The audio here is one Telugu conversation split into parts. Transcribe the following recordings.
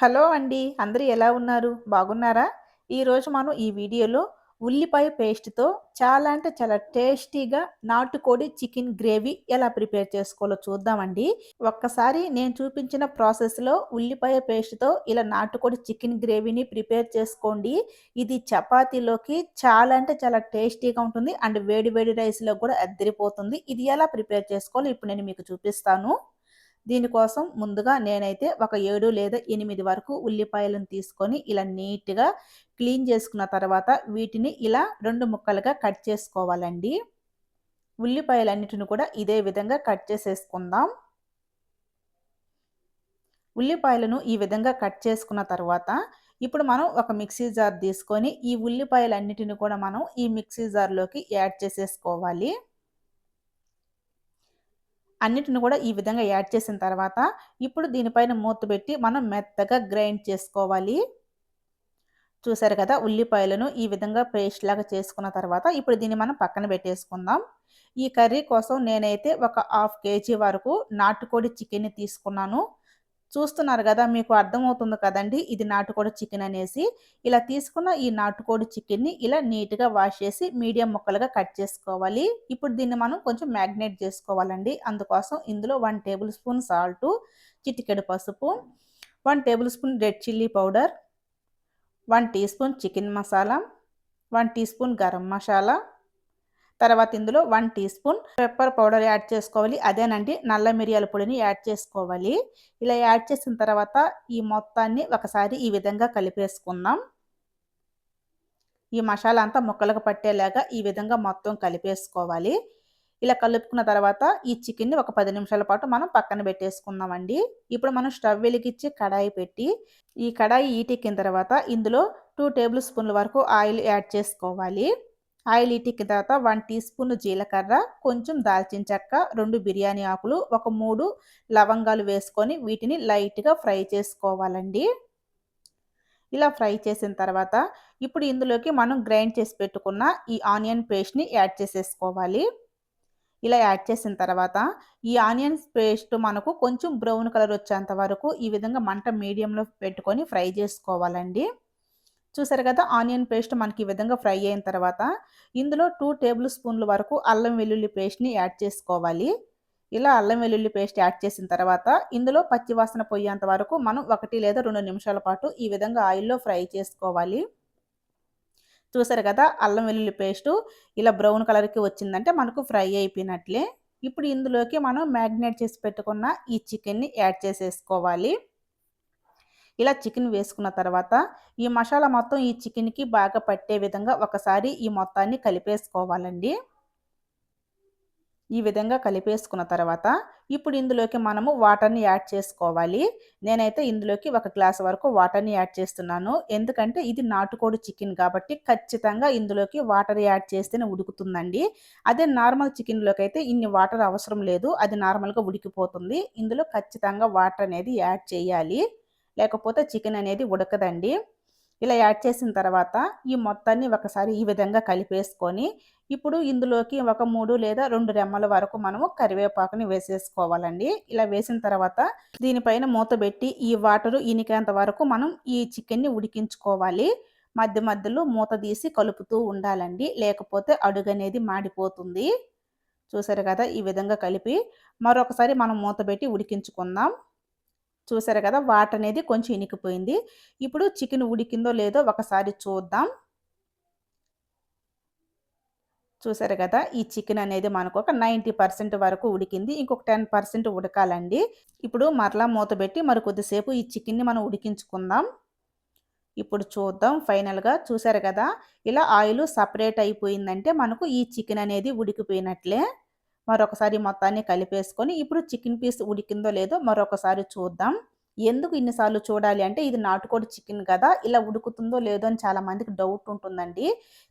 హలో అండి. అందరూ ఎలా ఉన్నారు? బాగున్నారా? ఈరోజు మనం ఈ వీడియోలో ఉల్లిపాయ పేస్ట్‌తో చాలా అంటే చాలా టేస్టీగా నాటుకోడి చికెన్ గ్రేవీ ఎలా ప్రిపేర్ చేసుకోవాలో చూద్దామండి. ఒక్కసారి నేను చూపించిన ప్రాసెస్‌లో ఉల్లిపాయ పేస్ట్‌తో ఇలా నాటుకోడి చికెన్ గ్రేవీని ప్రిపేర్ చేసుకోండి. ఇది చపాతీలోకి చాలా అంటే చాలా టేస్టీగా ఉంటుంది. అండ్ వేడి వేడి రైస్‌లో కూడా అద్దరిపోతుంది ఇది ఎలా ప్రిపేర్ చేసుకోవాలో ఇప్పుడు నేను మీకు చూపిస్తాను. దీనికోసం ముందుగా నేనైతే ఒక ఏడు లేదా ఎనిమిది వరకు ఉల్లిపాయలను తీసుకొని ఇలా నీట్‌గా క్లీన్ చేసుకున్న తర్వాత వీటిని ఇలా రెండు ముక్కలుగా కట్ చేసుకోవాలండి. ఉల్లిపాయలన్నిటిని కూడా ఇదే విధంగా కట్ చేసేసుకుందాం. ఉల్లిపాయలను ఈ విధంగా కట్ చేసుకున్న తర్వాత ఇప్పుడు మనం ఒక మిక్సీ జార్ తీసుకొని ఈ ఉల్లిపాయలన్నిటిని కూడా మనం ఈ మిక్సీ జార్‌లోకి యాడ్ చేసేసుకోవాలి. అన్నిటిని కూడా ఈ విధంగా యాడ్ చేసిన తర్వాత ఇప్పుడు దీనిపైన మూత పెట్టి మనం మెత్తగా గ్రైండ్ చేసుకోవాలి. చూసారు కదా! ఉల్లిపాయలను ఈ విధంగా పేస్ట్ లాగా చేసుకున్న తర్వాత ఇప్పుడు దీన్ని మనం పక్కన పెట్టేసుకుందాం. ఈ కర్రీ కోసం నేనైతే ఒక హాఫ్ కేజీ వరకు నాటుకోడి చికెన్‌ని తీసుకున్నాను. చూస్తున్నారు కదా మీకు అర్థమవుతుంది కదండీ! ఇది నాటుకోడి చికెన్ అనేసి. ఇలా తీసుకున్న ఈ నాటుకోడి చికెన్‌ని ఇలా నీట్‌గా వాష్ చేసి మీడియం ముక్కలుగా కట్ చేసుకోవాలి. ఇప్పుడు దీన్ని మనం కొంచెం మ్యాగ్నేట్ చేసుకోవాలండి. అందుకోసం ఇందులో వన్ టేబుల్ స్పూన్ సాల్టు, చిటికెడు పసుపు, one table spoon red chilli powder, one tea spoon chicken masala, one tea spoon garam masala, తర్వాత ఇందులో one tea spoon pepper powder add చేసుకోవాలి. అదేనండి నల్ల మిరియాల పొడిని యాడ్ చేసుకోవాలి. ఇలా యాడ్ చేసిన తర్వాత ఈ మొత్తాన్ని ఒకసారి ఈ విధంగా కలిపేసుకుందాం. ఈ మసాలా అంతా ముక్కలకు పట్టేలాగా ఈ విధంగా మొత్తం కలిపేసుకోవాలి. ఇలా కలుపుకున్న తర్వాత ఈ చికెన్‌ని ఒక పది నిమిషాల పాటు మనం పక్కన పెట్టేసుకుందామండి. ఇప్పుడు మనం స్టవ్ వెలిగించి కడాయి పెట్టి ఈ కడాయి ఈటెక్కిన తర్వాత ఇందులో టూ టేబుల్ స్పూన్ల వరకు ఆయిల్ యాడ్ చేసుకోవాలి. ఆయిల్ తర్వాత వన్ టీ స్పూన్ జీలకర్ర, కొంచెం దాల్చిన చెక్క, రెండు బిర్యానీ ఆకులు, ఒక మూడు లవంగాలు వేసుకొని వీటిని లైట్‌గా ఫ్రై చేసుకోవాలండి. ఇలా ఫ్రై చేసిన తర్వాత ఇప్పుడు ఇందులోకి మనం గ్రైండ్ చేసి పెట్టుకున్న ఈ ఆనియన్ పేస్ట్‌ని యాడ్ చేసేసుకోవాలి. ఇలా యాడ్ చేసిన తర్వాత ఈ ఆనియన్స్ పేస్ట్ మనకు కొంచెం బ్రౌన్ కలర్ వచ్చేంత వరకు ఈ విధంగా మంట మీడియంలో పెట్టుకొని ఫ్రై చేసుకోవాలండి. చూసారు కదా! ఆనియన్ పేస్ట్ మనకి ఈ విధంగా ఫ్రై అయిన తర్వాత ఇందులో టూ టేబుల్ స్పూన్ల వరకు అల్లం వెల్లుల్లి పేస్ట్‌ని యాడ్ చేసుకోవాలి. ఇలా అల్లం వెల్లుల్లి పేస్ట్ యాడ్ చేసిన తర్వాత ఇందులో పచ్చి వాసన పోయేంత వరకు మనం ఒకటి లేదా రెండు నిమిషాల పాటు ఈ విధంగా ఆయిల్‌లో ఫ్రై చేసుకోవాలి. చూసారు కదా! అల్లం వెల్లుల్లి పేస్టు ఇలా బ్రౌన్ కలర్‌కి వచ్చిందంటే మనకు ఫ్రై అయిపోయినట్లే. ఇప్పుడు ఇందులోకి మనం మ్యాగ్నేట్ చేసి పెట్టుకున్న ఈ చికెన్‌ని యాడ్ చేసేసుకోవాలి. ఇలా చికెన్ వేసుకున్న తర్వాత ఈ మసాలా మొత్తం ఈ చికెన్‌కి బాగా పట్టే విధంగా ఒకసారి ఈ మొత్తాన్ని కలిపేసుకోవాలండి. ఈ విధంగా కలిపేసుకున్న తర్వాత ఇప్పుడు ఇందులోకి మనము వాటర్‌ని యాడ్ చేసుకోవాలి. నేనైతే ఇందులోకి ఒక గ్లాస్ వరకు వాటర్‌ని యాడ్ చేస్తున్నాను. ఎందుకంటే ఇది నాటుకోడి చికెన్ కాబట్టి ఖచ్చితంగా ఇందులోకి వాటర్ యాడ్ చేస్తేనే ఉడుకుతుందండి. అదే నార్మల్ చికెన్లోకి అయితే ఇన్ని వాటర్ అవసరం లేదు. అది నార్మల్‌గా ఉడికిపోతుంది. ఇందులో ఖచ్చితంగా వాటర్ అనేది యాడ్ చేయాలి. లేకపోతే చికెన్ అనేది ఉడకదండి. ఇలా యాడ్ చేసిన తర్వాత ఈ మొత్తాన్ని ఒకసారి ఈ విధంగా కలిపేసుకొని ఇప్పుడు ఇందులోకి ఒక మూడు లేదా రెండు రెమ్మల వరకు మనము కరివేపాకుని వేసేసుకోవాలండి. ఇలా వేసిన తర్వాత దీనిపైన మూత పెట్టి ఈ వాటరు ఇనికేంత వరకు మనం ఈ చికెన్‌ని ఉడికించుకోవాలి. మధ్య మధ్యలో మూత తీసి కలుపుతూ ఉండాలండి. లేకపోతే అడుగు అనేది మాడిపోతుంది. చూసారు కదా! ఈ విధంగా కలిపి మరొకసారి మనం మూత పెట్టి ఉడికించుకుందాం. చూసారు కదా! వాటర్ అనేది కొంచెం ఇనికిపోయింది. ఇప్పుడు చికెన్ ఉడికిందో లేదో ఒకసారి చూద్దాం. చూసారు కదా! ఈ చికెన్ అనేది మనకు ఒక 90% వరకు ఉడికింది. ఇంకొక 10% ఉడకాలండి. ఇప్పుడు మరలా మూత పెట్టి మరి కొద్దిసేపు ఈ చికెన్‌ని మనం ఉడికించుకుందాం. ఇప్పుడు చూద్దాం ఫైనల్‌గా చూసారు కదా! ఇలా ఆయిల్ సపరేట్ అయిపోయిందంటే మనకు ఈ చికెన్ అనేది ఉడికిపోయినట్లే. మరొకసారి మొత్తాన్ని కలిపేసుకొని ఇప్పుడు చికెన్ పీస్ ఉడికిందో లేదో మరొకసారి చూద్దాం. ఎందుకు ఇన్నిసార్లు చూడాలి అంటే ఇది నాటుకోడి చికెన్ కదా! ఇలా ఉడుకుతుందో లేదో అని చాలా మందికి డౌట్ ఉంటుందండి.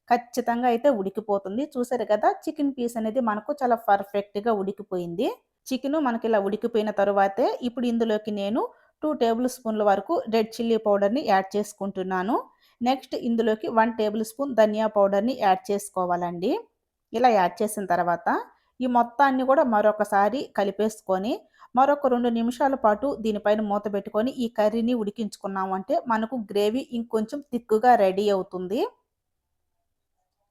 ఖచ్చితంగా అయితే ఉడికిపోతుంది. చూసారు కదా! చికెన్ పీస్ అనేది మనకు చాలా పర్ఫెక్ట్‌గా ఉడికిపోయింది. చికెను మనకి ఇలా ఉడికిపోయిన తరువాతే ఇప్పుడు ఇందులోకి నేను టూ టేబుల్ స్పూన్ల వరకు రెడ్ చిల్లీ పౌడర్‌ని యాడ్ చేసుకుంటున్నాను. నెక్స్ట్ ఇందులోకి వన్ టేబుల్ స్పూన్ ధనియా పౌడర్‌ని యాడ్ చేసుకోవాలండి. ఇలా యాడ్ చేసిన తర్వాత ఈ మొత్తాన్ని కూడా మరొకసారి కలిపేసుకొని మరొక రెండు నిమిషాల పాటు దీనిపైన మూత పెట్టుకొని ఈ కర్రీని ఉడికించుకున్నాము అంటే మనకు గ్రేవీ ఇంకొంచెం తిక్కుగా రెడీ అవుతుంది.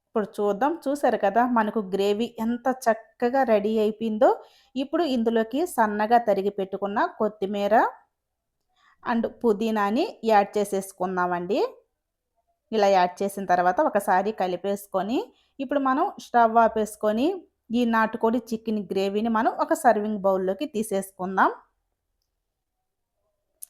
ఇప్పుడు చూద్దాం చూసారు కదా మనకు గ్రేవీ ఎంత చక్కగా రెడీ అయిపోయిందో. ఇప్పుడు ఇందులోకి సన్నగా తరిగి పెట్టుకున్న కొత్తిమీర అండ్ పుదీనాని యాడ్ చేసేసుకుందామండి. ఇలా యాడ్ చేసిన తర్వాత ఒకసారి కలిపేసుకొని ఇప్పుడు మనం స్టవ్ ఆపేసుకొని ఈ నాటుకోడి చికెన్ గ్రేవీని మనం ఒక సర్వింగ్ బౌల్లోకి తీసేసుకుందాం.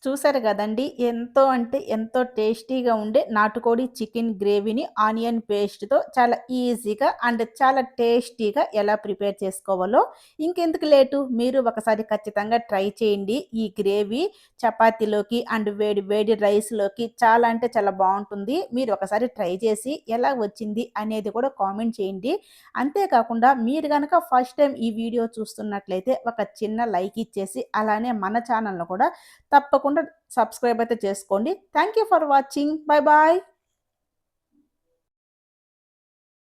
చూసారు కదండి. ఎంతో అంటే ఎంతో టేస్టీగా ఉండే నాటుకోడి చికెన్ గ్రేవీని ఆనియన్ పేస్ట్తో చాలా ఈజీగా అండ్ చాలా టేస్టీగా ఎలా ప్రిపేర్ చేసుకోవాలో ఇంకెందుకు లేటు. మీరు ఒకసారి ఖచ్చితంగా ట్రై చేయండి. ఈ గ్రేవీ చపాతీలోకి అండ్ వేడి వేడి రైస్లోకి చాలా అంటే చాలా బాగుంటుంది. మీరు ఒకసారి ట్రై చేసి ఎలా వచ్చింది అనేది కూడా కామెంట్ చేయండి. అంతేకాకుండా మీరు కనుక ఫస్ట్ టైం ఈ వీడియో చూస్తున్నట్లయితే ఒక చిన్న లైక్ ఇచ్చేసి అలానే మన ఛానల్ను కూడా తప్పకుండా తప్పకుండా సబ్స్క్రైబ్ అయితే చేసుకోండి. Thank you for watching bye bye